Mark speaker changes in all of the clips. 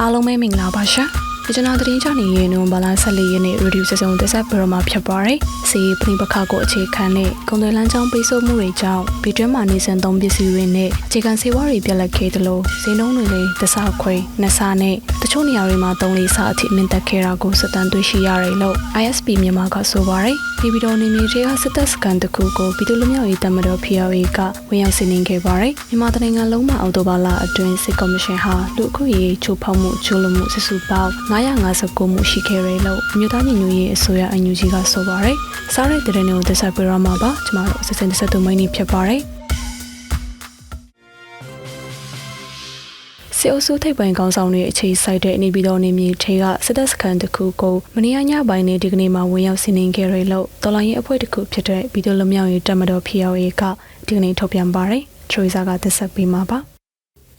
Speaker 1: အားလုံးပဲမင်္ဂလာပါရှာဒီကျွန်တော်သတင်းချနေရင်နိုဘလာ14ရက်နေ့ရေဒီယိုစစုံသက်ဆက်ဘရမှာဖြစ်ပါတယ်စီပနိပခကိုအခြေခံတဲ့ကုန်သွယ်လမ်းကြောင်းပိတ်ဆို့မှုတွေကြောင့်ဗီတွင်းမှာနေစဉ်သုံးပစ္စည်းတွေနဲ့ခြေခံဆေးဝါးတွေပြက်လက်ခဲ့တယ်လို့ဈေးနှုန်းတွေလည်းတဆခွေနှစ်ဆနဲ့တချို့နေရာတွေမှာ3လေးဆအထိမြင့်တက်ခဲ့တာကိုစတန်တွေ့ရှိရတယ်လို့ ISP မြန်မာကဆိုပါတယ်ဒီဗီဒီယိုနေမြေတွေကစစ်တပ်စကန်တစ်ခုကိုပြည်သူ့လူမျိုးရေးတမတော် PRA ကဝင်ရောက်စီးနင်းခဲ့ပါတယ်မြန်မာတိုင်းနိုင်ငံလုံးမှာအော်တိုဘာလအတွင်းစစ်ကော်မရှင်ဟာလူအခွင့်အရေးချိုးဖောက်မှုချိုးလို့မှုစစ်စုပေါင်း959မှုရှိခဲ့တယ်လို့မြို့သားညီညွတ်ရေးအစိုးရအန်ယူဂျီကဆိုပါတယ်စားတဲ့တဲ့တွေကိုသက်ဆက်ပြရမှာပါကျမတို့စစ်စင်တစ်ဆက်သူမိုင်းနေဖြစ်ပါတယ်စစ်အုပ်စုထိပ်ပိုင်းကောင်းဆောင်တွေအခြေစိုက်တဲ့နေပြည်တော်နေမြေထေကစစ်တပ်စခန်းတစ်ခုကိုမနေ့ညပိုင်းနဲ့ဒီကနေ့မှဝင်ရောက်စီးနင်းခဲ့ရလို့တော်လိုင်းရဲ့အဖွဲ့တစ်ခုဖြစ်တဲ့ပြည်သူ့လူမျိုးရေးတပ်မတော် PRA ကဒီကနေ့ထုတ်ပြန်ပါတယ်ထရီဇာကသက်ဆက်ပေးမှာပါ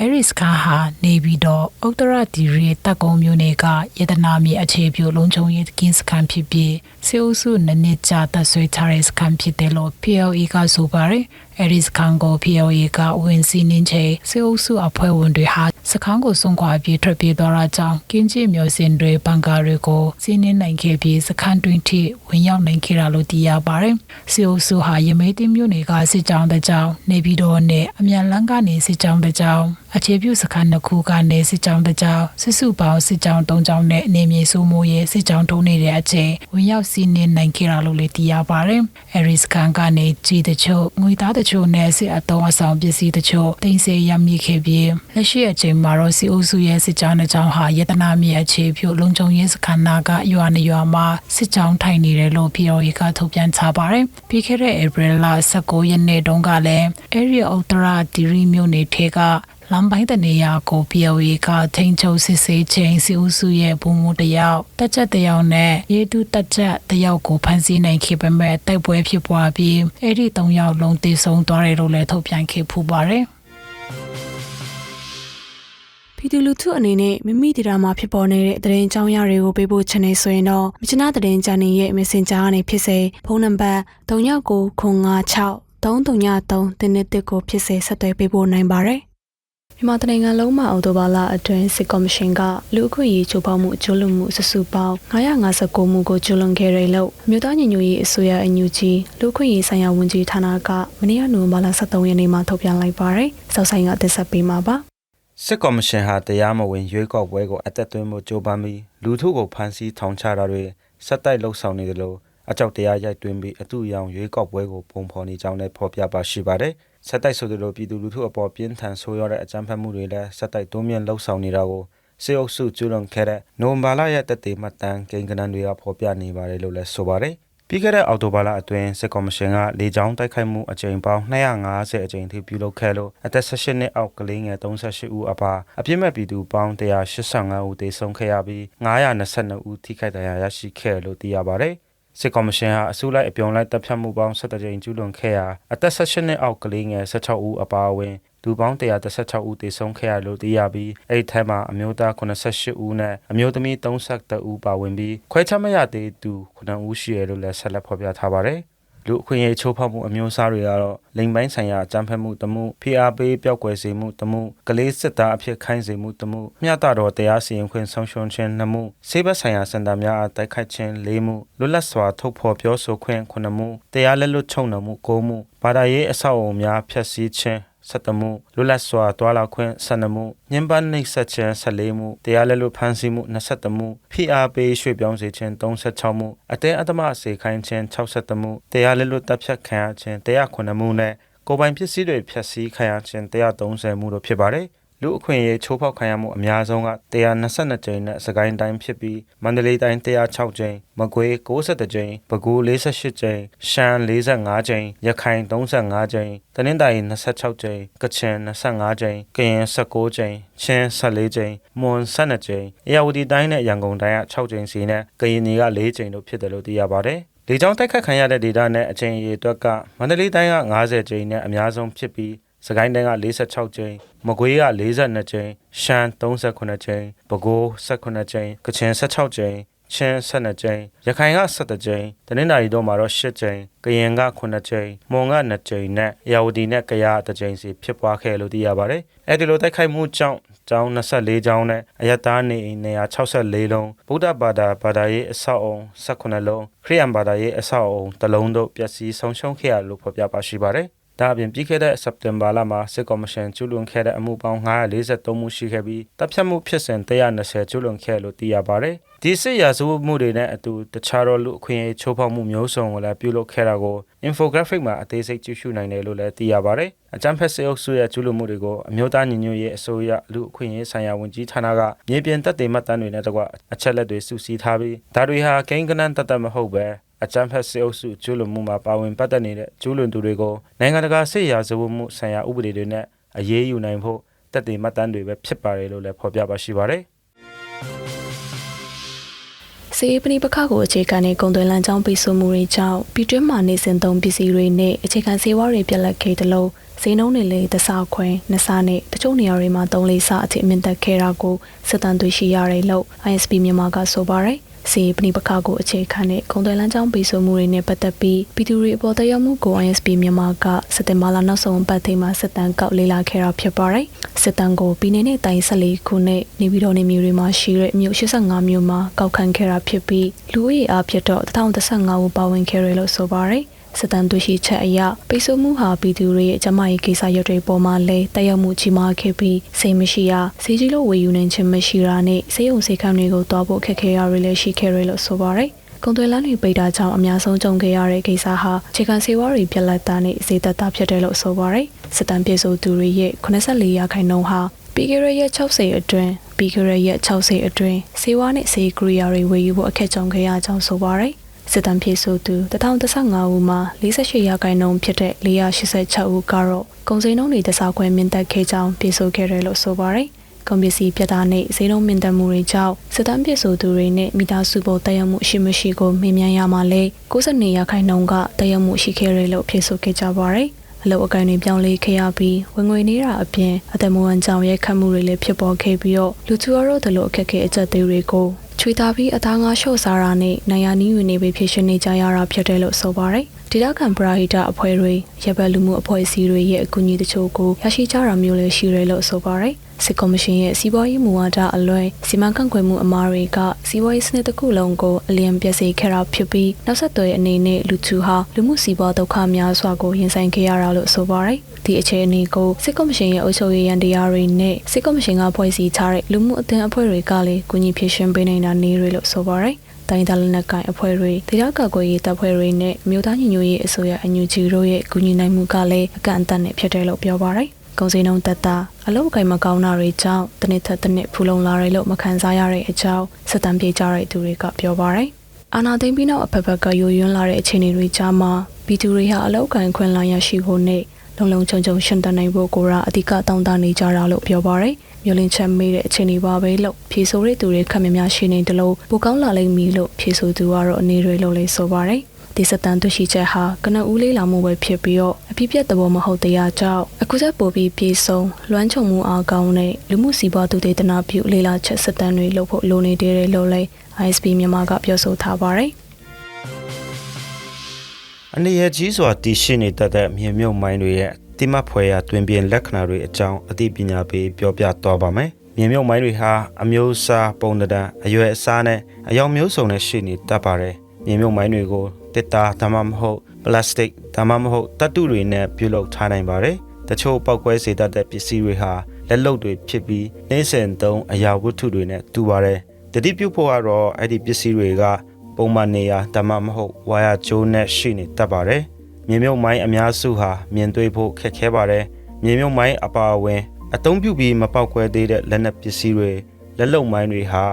Speaker 2: အဲရစ်ခါဟာနေပြီးတော့ဥတ္တရဒီရီတက်ကုံမျိုးတွေကယေတနာမြေအခြေပြုလုံခြုံရေးကင်းစခန်းဖြစ်ပြီးစေအုပ်စုနနစ်ကြာသက်ဆွေထားတဲ့စခန်းဖြစ်တယ်လို့ PLA ကဆိုပါတယ်အဲရစ်ခန်ကို PLA ကဝင်စီနင်းချေစေအုပ်စုအဖွဲ့ဝင်တွေဟာစခန်းကိုဆုံးခွာပြီးထွက်ပြေးသွားတာကြောင့်ကင်းကြီးမျိုးစင်တွေဘန်ကာတွေကိုစီးနင်းနိုင်ခဲ့ပြီးစခန်းတွင်ထိဝင်ရောက်နိုင်ခဲ့တာလို့သိရပါတယ်စေအုပ်စုဟာရမေးတင်မျိုးတွေကစစ်ကြောင်းတဲ့ကြောင်းနေပြီးတော့နဲ့အမြန်လန်းကနေစစ်ကြောင်းတဲ့ကြောင်း အခြေပြုစခန်းတစ်ခုကနေစစ်ကြောင်းတစ်ကြောင်းစစ်စုပေါင်းစစ်ကြောင်း၃ကြောင်းနဲ့အနေမြေစိုးမိုးရေးစစ်ကြောင်းထုံးနေတဲ့အချိန်ဝင်ရောက်စီးနင်းနိုင်ခဲ့တာလို့လည်းသိရပါတယ်။အဲရစ်ကန်ကနေကြီးတချို့ငွေသားတချို့နဲ့စစ်အတုံးအဆောင်ပစ္စည်းတချို့တင်စေရမိခဲ့ပြီးလက်ရှိအချိန်မှာတော့စီအုပ်စုရဲ့စစ်ကြောင်းတစ်ကြောင်းဟာယတနာမြေအခြေပြုလုံခြုံရေးစခန်းနာကရွာနေရွာမှာစစ်ကြောင်းထိုင်နေတယ်လို့ PRO ကထုတ်ပြန်ထားပါတယ်။ပြီးခဲ့တဲ့ April လ19ရက်နေ့တုန်းကလည်း Area Ultra Diri မြို့နယ်ထဲက လမ်းပိုင်းတနေရာကို POE ကထိန်ချုပ်စစ်ဆေးချိန်စီဦးစုရဲ့ဘုံမှုတယောက်တက်ချက်တယောက်နဲ့ရေတူတက်ချက်တယောက်ကိုဖမ်းဆီးနိုင်ခဲ့ပေမဲ့တိုက်ပွဲဖြစ်ပွားပြီးအဲ့ဒီ၃ယောက်လုံးတေဆုံးသွားတယ်လို့လည်းထုတ်ပြန်ခဲ့ဖူးပါတယ်
Speaker 1: ပြည်သူလူထုအနေနဲ့မိမိဒေတာမှာဖြစ်ပေါ်နေတဲ့သတင်းကြောင်းရတွေကိုပေးပို့ချင်နေဆိုရင်တော့မြချနာသတင်းချန်နယ်ရဲ့ Messenger ကနေဖြစ်စေဖုန်းနံပါတ်3996 333တင်းတစ်တစ်ကိုဖြစ်စေဆက်သွယ်ပေးပို့နိုင်ပါတယ်။ မြန်မာတိုင်းနိုင်ငံလုံးမှာအော်တိုဘာလအတွင်းစစ်ကော်မရှင်ကလူအခွင့်အရေးချိုးဖောက်မှုအကျိုးလွန်မှုစစုပေါင်း959မှုကိုကျူးလွန်ခဲ့တယ်လို့မြို့သားညီညွတ်ရေးအစိုးရအန်ယူဂျီလူအခွင့်အရေးဆိုင်ရာဝန်ကြီးဌာနကမနေ့ကနိုဝင်ဘာလ23ရက်နေ့မှာထုတ်ပြန်လိုက်ပါတယ်။စောက်ဆိုင်ကတက်ဆက်ပေးမှာပါ။
Speaker 3: စစ်ကော်မရှင်ဟာတရားမဝင်ရွေးကောက်ပွဲကိုအသက်သွင်းမှုကြိုးပမ်းပြီးလူထုကိုဖမ်းဆီးထောင်ချတာတွေစက်တိုက်လှုပ်ဆောင်နေတယ်လို့အကြောက်တရားရိုက်တွင်းပြီးအတူအယောင်ရွေးကောက်ပွဲကိုပုံဖော်နေကြောင်းလည်းဖော်ပြပါရှိပါတယ်။ စက်တိုက်ဆိုသလိုပြည်သူလူထုအပေါ်ပြင်းထန်ဆိုးရွားတဲ့အကြမ်းဖက်မှုတွေလည်းစက်တိုက်တွန်းမြင့်လှုပ်ဆောင်နေတာကိုစေအုပ်စုကျူးလွန်ခဲ့တဲ့နိုဝင်ဘာလရဲ့တက်သေးမှတ်တမ်းကိန်းဂဏန်းတွေကဖော်ပြနေပါတယ်လို့လည်းဆိုပါတယ်။ပြီးခဲ့တဲ့အောက်တိုဘာလအတွင်းစစ်ကော်မရှင်ကလေကြောင်းတိုက်ခိုက်မှုအကြိမ်ပေါင်း250အကြိမ်ထိပြုလုပ်ခဲ့လို့အသက်18နှစ်အောက်ကလေးငယ်38ဦးအပါအပြစ်မဲ့ပြည်သူပေါင်း185ဦးသေဆုံးခဲ့ရပြီး922ဦးထိခိုက်ဒဏ်ရာရရှိခဲ့လို့သိရပါတယ်။ စစ်ကော်မရှင်ဟာအစုလိုက်အပြုံလိုက်တပ်ဖြတ်မှုပေါင်း17ကြိမ်ကျူးလွန်ခဲ့ရာအသက်18နှစ်အောက်ကလေးငယ်16ဦးအပါအဝင်လူပေါင်း116ဦးသေဆုံးခဲ့ရလို့သိရပြီးအဲ့ဒီထဲမှာအမျိုးသား88ဦးနဲ့အမျိုးသမီး32ဦးပါဝင်ပြီးခွဲခြားမရသေးသူ9ဦးရှိရလို့လည်းဆက်လက်ဖော်ပြထားပါတယ်။ လူအခွင့်အရေးချိုးဖောက်မှုအမျိုးအစားတွေကတော့လိမ်ပိုင်းဆိုင်ရာအကြမ်းဖက်မှုတမှုဖိအားပေးပျောက်ကွယ်စေမှုတမှုကလေးစစ်သားအဖြစ်ခိုင်းစေမှုတမှုမျှတတော်တရားစီရင်ခွင့်ဆုံးရှုံးခြင်းနှမှုစေဘက်ဆိုင်ရာစင်တာများအားတိုက်ခိုက်ခြင်း၄မှုလွတ်လပ်စွာထုတ်ဖော်ပြောဆိုခွင့်9မှုတရားလက်လွတ်ချုံနှမှု9မှုဘာသာရေးအဆောက်အအုံများဖျက်ဆီးခြင်း 17မှုလွတ်လပ်စွာတွာလာခွင့်12မှုညှဉ်းပန်းနှိပ်စက်ခြင်း14မှုတရားလက်လွတ်ဖမ်းဆီးမှု21မှုဖိအားပေးရွှေ့ပြောင်းစေခြင်း36မှုအတဲအတ္တမစေခိုင်းခြင်း63မှုတရားလက်လွတ်တပ်ဖြတ်ခံရခြင်း109မှုနဲ့ကိုယ်ပိုင်ပစ္စည်းတွေဖျက်ဆီးခံရခြင်း130မှုတို့ဖြစ်ပါတယ် လူအခွင့်အရေးချိုးဖောက်ခံရမှုအများဆုံးက122ကြိမ်နဲ့စကိုင်းတိုင်းဖြစ်ပြီးမန္တလေးတိုင်း106ကြိမ်မကွေး62ကြိမ်ပဲခူး48ကြိမ်ရှမ်း45ကြိမ်ရခိုင်35ကြိမ်တနင်္သာရီ26ကြိမ်ကချင်25ကြိမ်ကရင်19ကြိမ်ချင်း14ကြိမ်မွန်12ကြိမ်အေရဝတီတိုင်းနဲ့ရန်ကုန်တိုင်းက6ကြိမ်စီနဲ့ကရင်ပြည်က4ကြိမ်တို့ဖြစ်တယ်လို့သိရပါတယ်လေကြောင်းတိုက်ခတ်ခံရတဲ့ဒေတာနဲ့အချိန်အရေအတွက်ကမန္တလေးတိုင်းက90ကြိမ်နဲ့အများဆုံးဖြစ်ပြီးစကိုင်းတိုင်းက46ကြိမ် မကွေးက42ကြိမ်ရှမ်း38ကြိမ်ပဲခူး18ကြိမ်ကချင်16ကြိမ်ချင်း12ကြိမ်ရခိုင်က17ကြိမ်တနင်္သာရီတို့မှာတော့10ကြိမ်ကရင်က9ကြိမ်မွန်က2ကြိမ်နဲ့ရာဝတီနဲ့ကယား1ကြိမ်စီဖြစ်ပွားခဲ့လို့သိရပါတယ်အဲဒီလိုတိုက်ခိုက်မှုကြောင့်ကျောင်း24ကျောင်းနဲ့အယက်သားနေအိမ်164လုံးဗုဒ္ဓဘာသာဘာသာရေးအဆောက်အုံ18လုံးခရစ်ယာန်ဘာသာရေးအဆောက်အုံတစ်လုံးတို့ပျက်စီးဆုံးရှုံးခဲ့ရလို့ဖော်ပြပါရှိပါတယ်။ ဒါအပြင်ပြီးခဲ့တဲ့စက်တင်ဘာလမှာစစ်ကော်မရှင်ကျူးလွန်ခဲ့တဲ့အမှုပေါင်း943မှုရှိခဲ့ပြီးတပ်ဖြတ်မှုဖြစ်စဉ်120ကျူးလွန်ခဲ့လို့သိရပါတယ်။ဒီစစ်ရာဇဝတ်မှုတွေနဲ့အတူတခြားသောလူအခွင့်အရေးချိုးဖောက်မှုမျိုးစုံကိုလည်းပြုလုပ်ခဲ့တာကို infographic မှာအသေးစိတ်ကြည့်ရှုနိုင်တယ်လို့လည်းသိရပါတယ်။အကြမ်းဖက်စစ်အုပ်စုရဲ့ကျူးလွန်မှုတွေကိုအမျိုးသားညီညွတ်ရေးအစိုးရလူအခွင့်အရေးဆိုင်ရာဝန်ကြီးဌာနကမြေပြင်တပ်တွေမှတ်တမ်းတွေနဲ့တကွအချက်လက်တွေစုစည်းထားပြီးဒါတွေဟာကိန်းကနန်းတတ်တတ်မဟုတ်ပဲ အကြမ်းဖက်စစ်အုပ်စုကျူးလွန်မှုမှာပါဝင်ပတ်သက်နေတဲ့ကျူးလွန်သူတွေကိုနိုင်ငံတကာစစ်ရာဇဝတ်မှုဆိုင်ရာဥပဒေတွေနဲ့အရေးယူနိုင်ဖို့တပ်တွေမှတ်တမ်းတွေပဲဖြစ်ပါတယ်လို့လည်းဖော်ပြပါရှိပါတယ်။
Speaker 1: စီးပနိပခကိုအခြေခံတဲ့ကုန်သွယ်လမ်းကြောင်းပိတ်ဆို့မှုတွေကြောင့်ပြည်တွင်းမှာနေစဉ်သုံးပစ္စည်းတွေနဲ့အခြေခံဆေးဝါးတွေပြက်လက်ခဲ့တယ်လို့ဈေးနှုန်းတွေလည်းတဆခွဲနှစ်ဆနဲ့တချို့နေရာတွေမှာ၃လေးဆအထိအမြင့်တက်ခဲ့တာကိုစစ်တမ်းတွေ့ရှိရတယ်လို့ ISP မြန်မာကဆိုပါတယ်။ စီးပနိပခကိုအခြေခံတဲ့ကုန်သွယ်လမ်းကြောင်းပိတ်ဆို့မှုတွေနဲ့ပတ်သက်ပြီးပြည်သူတွေအပေါ်တရားမှုကို ISP မြန်မာကစစ်တင်မာလာနောက်ဆုံးပတ်ထိပ်မှာစစ်တမ်းကောက်လေ့လာခဲ့တာဖြစ်ပါတယ်။စစ်တမ်းကိုပြည်내နဲ့တိုင်း14ခုနဲ့နေပြည်တော်နေမျိုးတွေမှာရှိတဲ့မြို့85မြို့မှာကောက်ခံခဲ့တာဖြစ်ပြီးလူဦးရေအားဖြင့်တော့1015ဦးပါဝင်ခဲ့တယ်လို့ဆိုပါတယ်။ စစ်တမ်းတွေ့ရှိချက်အရပိတ်ဆို့မှုဟာပြည်သူတွေရဲ့ကျန်းမာရေးကိစ္စရပ်တွေပေါ်မှာလည်းတက်ရောက်မှုကြီးမားခဲ့ပြီးစိတ်မရှိရဈေးကြီးလို့ဝယ်ယူနိုင်ခြင်းမရှိတာနဲ့ဈေးုံဈေးကမ်းတွေကိုတွားဖို့ခက်ခဲရတွေလည်းရှိခဲ့တယ်လို့ဆိုပါတယ်။ကုန်သွယ်လမ်းတွေပိတ်တာကြောင့်အများဆုံးကြုံခဲ့ရတဲ့ကိစ္စဟာခြေခံဆေးဝါးတွေပြက်လက်တာနဲ့ဈေးသက်တာဖြစ်တယ်လို့ဆိုပါတယ်။စစ်တမ်းပြေဆိုသူတွေရဲ့84ရာခိုင်နှုန်းဟာပြီးခဲ့တဲ့ရက်60အတွင်းပြီးခဲ့တဲ့ရက်60အတွင်းဆေးဝါးနဲ့ဆေးကရိယာတွေဝယ်ယူဖို့အခက်ကြုံခဲ့ရကြောင်းဆိုပါတယ်။ စစ်တမ်းဖြေဆိုသူ1015ဦးမှာ48ရာခိုင်နှုန်းဖြစ်တဲ့486ဦးကတော့ကုန်စည်နှုန်းတွေတစားခွဲမြင့်တက်ခဲ့ကြောင်းပြေဆိုခဲ့တယ်လို့ဆိုပါတယ်။ကုန်ပစ္စည်းပြတ်သားနဲ့ဈေးနှုန်းမြင့်တက်မှုတွေကြောင့်စစ်တမ်းပြေဆိုသူတွေနဲ့မိသားစုပေါ်တက်ရောက်မှုရှိမရှိကိုမေးမြန်းရမှာလဲ92ရာခိုင်နှုန်းကတက်ရောက်မှုရှိခဲ့တယ်လို့ဖြေဆိုခဲ့ကြပါတယ်။အလုပ်အကိုင်တွေပြောင်းလဲခဲ့ရပြီးဝင်ငွေနေတာအပြင်အသက်မွေးကြောင်ရဲခတ်မှုတွေလည်းဖြစ်ပေါ်ခဲ့ပြီးတော့လူသူရောတို့လိုအခက်အခဲအကျက်သေးတွေကို ချွေတာပြီးအသားငါလျှော့စားတာနဲ့နိုင်ရနီးဝင်နေပြီးဖြစ်ရှင်နေကြရတာဖြစ်တယ်လို့ဆိုပါတယ်။ဒေတာခံပရာဟိတအဖွဲ့တွေရပ်ဘက်လူမှုအဖွဲ့အစည်းတွေရဲ့အကူအညီတချို့ကိုရရှိကြတာမျိုးလည်းရှိတယ်လို့ဆိုပါတယ်။ စစ်ကော်မရှင်ရဲ့စီးပွားရေးမူဝါဒအလွဲစီမံခန့်ခွဲမှုအမားတွေကစီးပွားရေးစနစ်တစ်ခုလုံးကိုအလျံပြည့်စေခဲ့တာဖြစ်ပြီးနောက်ဆက်တွဲအနေနဲ့လူသူဟာလူမှုစီးပွားဒုက္ခများစွာကိုရင်ဆိုင်ခဲ့ရတာလို့ဆိုပါတယ်။ဒီအခြေအနေကိုစစ်ကော်မရှင်ရဲ့အုပ်ချုပ်ရေးရန်တရားတွေနဲ့စစ်ကော်မရှင်ကဖွဲ့စည်းထားတဲ့လူမှုအသင်းအဖွဲ့တွေကလည်းကူညီဖြည့်ရှင်ပေးနေတာနေရလို့ဆိုပါတယ်။တိုင်းဒေသလက်နက်ကိုင်အဖွဲ့တွေဒေသကာကွယ်ရေးတပ်ဖွဲ့တွေနဲ့မြို့သားညီညွတ်ရေးအစိုးရအညူဂျီတို့ရဲ့ကူညီနိုင်မှုကလည်းအကန့်အသတ်နဲ့ဖြစ်တယ်လို့ပြောပါရယ်။ ကုန်စည်နှုန်းတက်တာအလုပ်အကိုင်မကောင်းတာတွေကြောင့်တစ်နှစ်ထက်တစ်နှစ်ဖူလုံလာတယ်လို့မခံစားရတဲ့အကြောင်းစစ်တမ်းပြေကြတဲ့သူတွေကပြောပါရယ်။အာနာသိမ့်ပြီးနောက်အဖက်ဖက်ကယိုယွန်းလာတဲ့အခြေအနေတွေကြားမှာဘီသူတွေဟာအလောက်ကန်ခွင့်လာရရှိဖို့နဲ့လုံလုံချုံချုံရှင်တန်နိုင်ဖို့ကိုရာအဓိကတောင်းတနေကြတာလို့ပြောပါရယ်မျိုးလင်းချက်မေးတဲ့အခြေအနေပါပဲလို့ဖြေဆိုတဲ့သူတွေခက်မြများရှိနေတယ်လို့ပိုကောင်းလာလိမ့်မည်လို့ဖြေဆိုသူကတော့အနေတွေလို့လေးဆိုပါရယ် ဒီစတန်တွေ့ရှိချက်ဟာကနဦးလေးလာမှုပဲဖြစ်ပြီးတော့အဖြစ်ပြက်သဘောမဟုတ်တရားကြောင့်အခုချက်ပိုပြီးပြေဆုံးလွမ်းချုံမှုအားကောင်းတဲ့လူမှုစီးပွားသူတေသနာပြုလေးလာချက်စတန်တွေလုပ်ဖို့လိုနေတယ်လို့လည်း ISP မြန်မာကပြောဆိုထားပါတယ်
Speaker 3: အနေရကြီးစွာတည်ရှိနေတတ်တဲ့မြေမြုပ်မိုင်းတွေရဲ့တိမတ်ဖွယ်ရာတွင်ပြင်လက္ခဏာတွေအကြောင်းအသိပညာပေးပြောပြသွားပါမယ်။မြေမြုပ်မိုင်းတွေဟာအမျိုးအစားပုံသဏ္ဍာန်အရွယ်အစားနဲ့အယောင်မျိုးစုံနဲ့ရှိနေတတ်ပါတယ်။မြေမြုပ်မိုင်းတွေကို တစ်တာဒါမှမဟုတ်ပလတ်စတစ်ဒါမှမဟုတ်တတ်တုတွေနဲ့ပြုလုပ်ထားနိုင်ပါတယ်။တချို့ပောက်ကွဲစေတတ်တဲ့ပစ္စည်းတွေဟာလက်လုပ်တွေဖြစ်ပြီးနှင်းစင်သုံးအရာဝတ္ထုတွေနဲ့တူပါတယ်။တတိပြုဖို့ကတော့အဲ့ဒီပစ္စည်းတွေက ပုံမှန်နေရာဒါမှမဟုတ်ဝါယာကျိုးနဲ့ရှိနေတတ်ပါတယ်။မြေမြုပ်မိုင်းအများစုဟာမြင်တွေ့ဖို့ခက်ခဲပါတယ်။မြေမြုပ်မိုင်းအပါအဝင်အသုံးပြုပြီးမပေါက်ကွဲသေးတဲ့လက်နက်ပစ္စည်းတွေလက်လုံမိုင်းတွေဟာ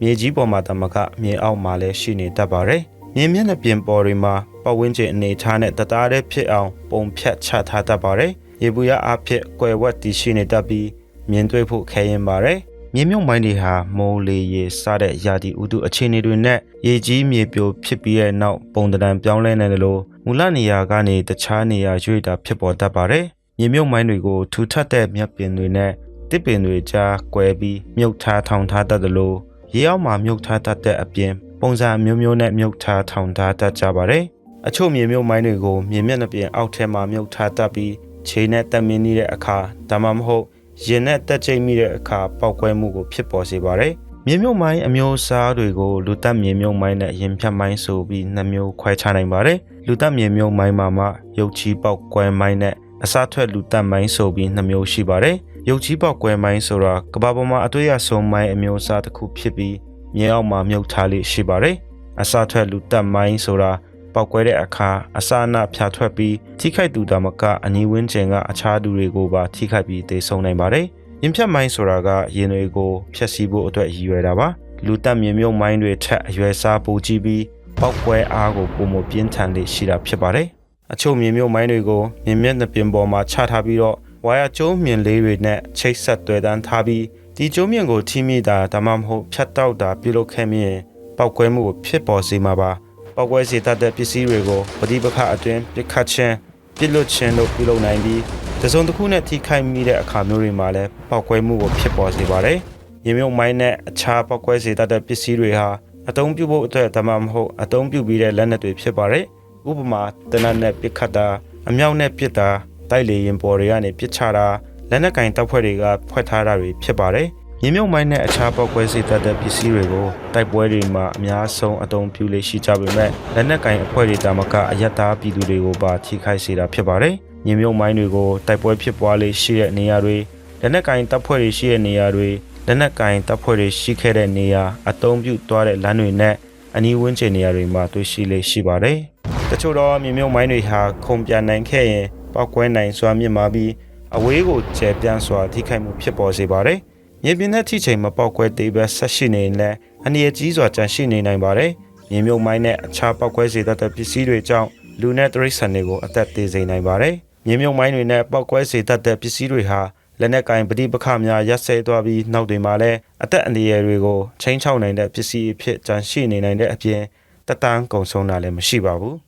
Speaker 3: မြေကြီးပေါ်မှာတမကမြေအောက်မှာလည်းရှိနေတတ်ပါတယ်။ မြေမျက်နှာပြင်ပေါ်တွေမှာပတ်ဝန်းကျင်အနေထားနဲ့တသားတည်းဖြစ်အောင်ပုံဖြတ်ချထားတတ်ပါတယ်။ရေဘူးရအဖြစ်ကွယ်ဝတ်တည်ရှိနေတတ်ပြီးမြင်တွေ့ဖို့ခဲရင်ပါတယ်။မြေမြုပ်မိုင်းတွေဟာမိုးလေရေစတဲ့ရာသီဥတုအခြေအနေတွေနဲ့ရေကြီးမြေပြိုဖြစ်ပြီးတဲ့နောက်ပုံတံပြောင်းလဲနေတယ်လို့မူလနေရာကနေတခြားနေရာရွေ့တာဖြစ်ပေါ်တတ်ပါတယ်။မြေမြုပ်မိုင်းတွေကိုထူထပ်တဲ့မြက်ပင်တွေနဲ့တစ်ပင်တွေကြားကွဲပြီးမြုပ်ထားထောင်ထားတတ်တယ်လို့ရေအောက်မှာမြုပ်ထားတတ်တဲ့အပြင် ပုံစံမျိုးမျိုးနဲ့မြုပ်ထားထောင်ထားတတ်ကြပါတယ်။အချို့မြေမြုပ်မိုင်းတွေကိုမြေမျက်နှာပြင်အောက်ထဲမှာမြုပ်ထားတတ်ပြီးခြေနဲ့တက်မင်းနေတဲ့အခါဒါမှမဟုတ်ရင်နဲ့တက်ကျိတ်မိတဲ့အခါပောက်ကွဲမှုကိုဖြစ်ပေါ်စေပါတယ်။မြေမြုပ်မိုင်းအမျိုးအစားတွေကိုလူတက်မြေမြုပ်မိုင်းနဲ့ရင်ဖြတ်မိုင်းဆိုပြီးနှမျိုးခွဲခြားနိုင်ပါတယ်။လူတက်မြေမြုပ်မိုင်းမှာမှရုပ်ချီပောက်ကွဲမိုင်းနဲ့အစားထွက်လူတက်မိုင်းဆိုပြီးနှမျိုးရှိပါတယ်။ရုပ်ချီပောက်ကွဲမိုင်းဆိုတာကမ္ဘာပေါ်မှာအတွေ့အဆုံမိုင်းအမျိုးအစားတစ်ခုဖြစ်ပြီး မြေအောက်မှာမြုပ်ထားလေးရှိပါတယ်။အစားထွက်လူတက်မိုင်းဆိုတာပောက်ကွဲတဲ့အခါအစာအနဖြာထွက်ပြီးထိခိုက်သူတာမကအနီးဝန်းကျင်ကအခြားသူတွေကိုပါထိခိုက်ပြီးသေဆုံးနိုင်ပါတယ်။ရင်ဖြတ်မိုင်းဆိုတာကရင်တွေကိုဖျက်ဆီးဖို့အတွက်ရည်ရွယ်တာပါ။လူတက်မြေမြုပ်မိုင်းတွေထက်အရွယ်စားပိုကြီးပြီးပောက်ကွဲအားကိုပုံမပြင်းထန်လေးရှိတာဖြစ်ပါတယ်။အချို့မြေမြုပ်မိုင်းတွေကိုမြင်မျက်နှာပြင်ပေါ်မှာချထားပြီးတော့ဝါယာကျုံးမြင်လေးတွေနဲ့ချိတ်ဆက်တွေ့တန်းထားပြီး ဒီကျုံးမြင်ကိုထိမိတာဒါမှမဟုတ်ဖြတ်တောက်တာပြုလုပ်ခဲ့မြင်ပောက်ကွဲမှုကိုဖြစ်ပေါ်စေမှာပါ။ပောက်ကွဲစေတတ်တဲ့ပစ္စည်းတွေကိုပဋိပက္ခအတွင်းပြစ်ခတ်ခြင်းပြစ်လွတ်ခြင်းတို့ပြုလုပ်နိုင်ပြီးတစုံတစ်ခုနဲ့ထိခိုက်မိတဲ့အခါမျိုးတွေမှာလည်းပောက်ကွဲမှုကိုဖြစ်ပေါ်စေပါတယ်။ရေမြုပ်မိုင်းနဲ့အခြားပောက်ကွဲစေတတ်တဲ့ပစ္စည်းတွေဟာအတုံးပြုဖို့အတွက်ဒါမှမဟုတ်အတုံးပြုပြီးတဲ့လက်နက်တွေဖြစ်ပါတယ်။ဥပမာတနတ်နဲ့ပစ်ခတ်တာအမြောက်နဲ့ပစ်တာတိုက်လေရင်ပေါ်တွေကနေပစ်ချတာ လက်နက်ကင်တပ်ဖွဲ့တွေကဖွက်ထားတာတွေဖြစ်ပါတယ်။မြေမြုပ်မိုင်းနဲ့အခြားပောက်ကွဲစေတတ်တဲ့ပစ္စည်းတွေကိုတိုက်ပွဲတွေမှာအများဆုံးအတုံးပြုလေ့ရှိကြပေမဲ့လက်နက်ကင်အဖွဲ့တွေတာမကအယက်သားပြည်သူတွေကိုပါထိခိုက်စေတာဖြစ်ပါတယ်။မြေမြုပ်မိုင်းတွေကိုတိုက်ပွဲဖြစ်ပွားလေ့ရှိတဲ့နေရာတွေလက်နက်ကင်တပ်ဖွဲ့တွေရှိတဲ့နေရာတွေလက်နက်ကင်တပ်ဖွဲ့တွေရှိခဲ့တဲ့နေရာအတုံးပြုသွားတဲ့လမ်းတွေနဲ့အနီးဝန်းကျင်နေရာတွေမှာတွေ့ရှိလေ့ရှိပါတယ်။တချို့သောမြေမြုပ်မိုင်းတွေဟာခုံပြန်နိုင်ခဲ့ရင်ပောက်ကွဲနိုင်စွာမြင့်မာပြီး အဝေးကိုကျယ်ပြန့်စွာထိခိုက်မှုဖြစ်ပေါ်စေပါတယ်။မြေပြင်တဲ့ထိချိန်မပေါက်ကွဲသေးပဲဆက်ရှိနေရင်လည်းအနည်းကြီးစွာကြန့်ရှိနေနိုင်ပါတယ်။မြေမြုပ်မိုင်းနဲ့အခြားပောက်ကွဲစေတတ်တဲ့ပစ္စည်းတွေကြောင့်လူနဲ့တိရစ္ဆာန်တွေကိုအသက်သေးစေနိုင်ပါတယ်။မြေမြုပ်မိုင်းတွေနဲ့ပောက်ကွဲစေတတ်တဲ့ပစ္စည်းတွေဟာလက်နက်ကင်ပဋိပက္ခများရပ်ဆဲသွားပြီးနောက်တွေမှာလည်းအသက်အန္တရာယ်တွေကိုချိန်ချောက်နိုင်တဲ့ပစ္စည်းအဖြစ်ကြန့်ရှိနေနိုင်တဲ့အပြင်တတန်းကုံဆုံးတာလည်းမရှိပါဘူး